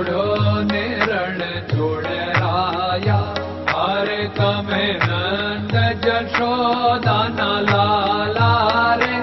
छोड़ो निरण छोड़ राया अरे तमें नंद जशोदा न लाला रे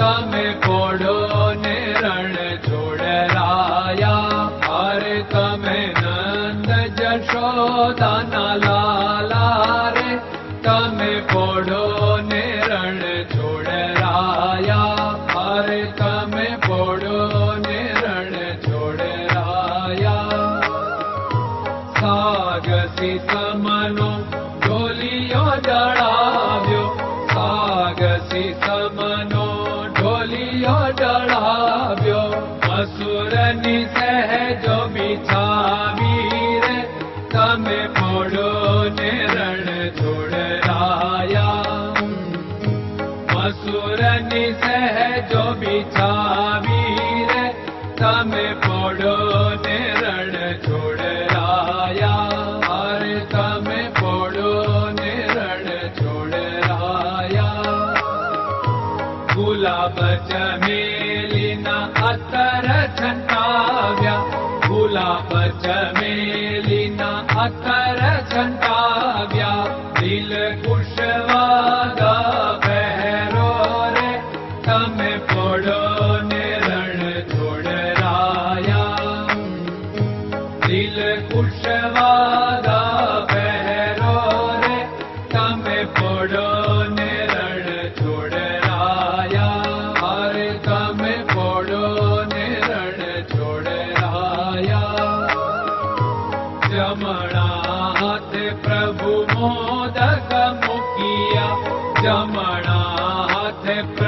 तमें पोड़ो निरण छोड़ राया हरे तमें नंद जशोदा न लाला रे तमें पोड़ो निरण छोड़ राया अरे में मोड़ो मसूर निसह जो बिछा ने रण छुड़ाया अरे तम पोड़ो ने रण छुड़ाया गुलाब चमेलिना अतर छंटाव्या गुलाब चमेलिना दिलुशवादा पहरो तमे पडो नेरण हा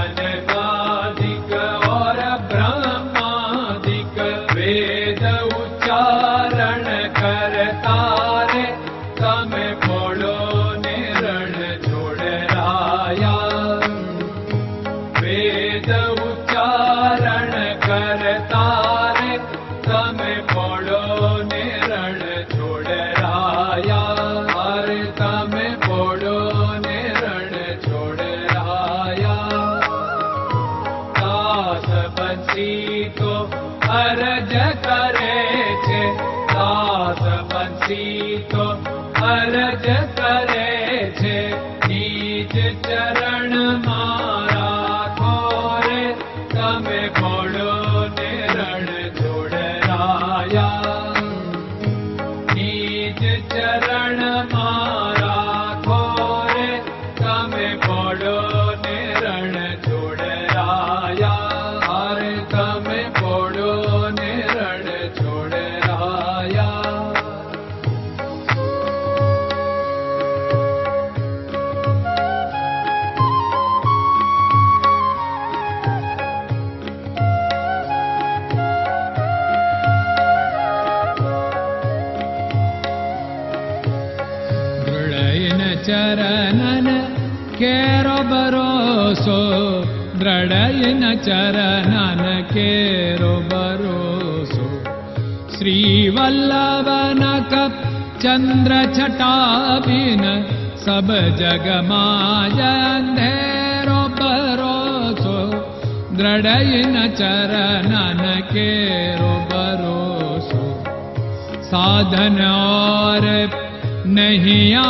सीतो अरज करे छे हिज चच रो भरोसो द्रढयन रोबरोसो केरो भरोसो श्रीवल्लभ सब जगमाजेरो भरोसो द्रढय न चरन केरो भरोसो साधन और नहया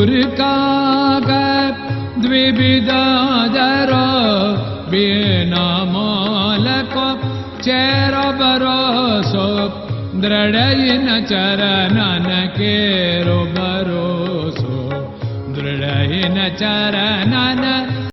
गुरु कागर द्विबिदा जरो बेनामलको चेरबरसो डृढैना चरण केरो रोबरसो डृढैना चरण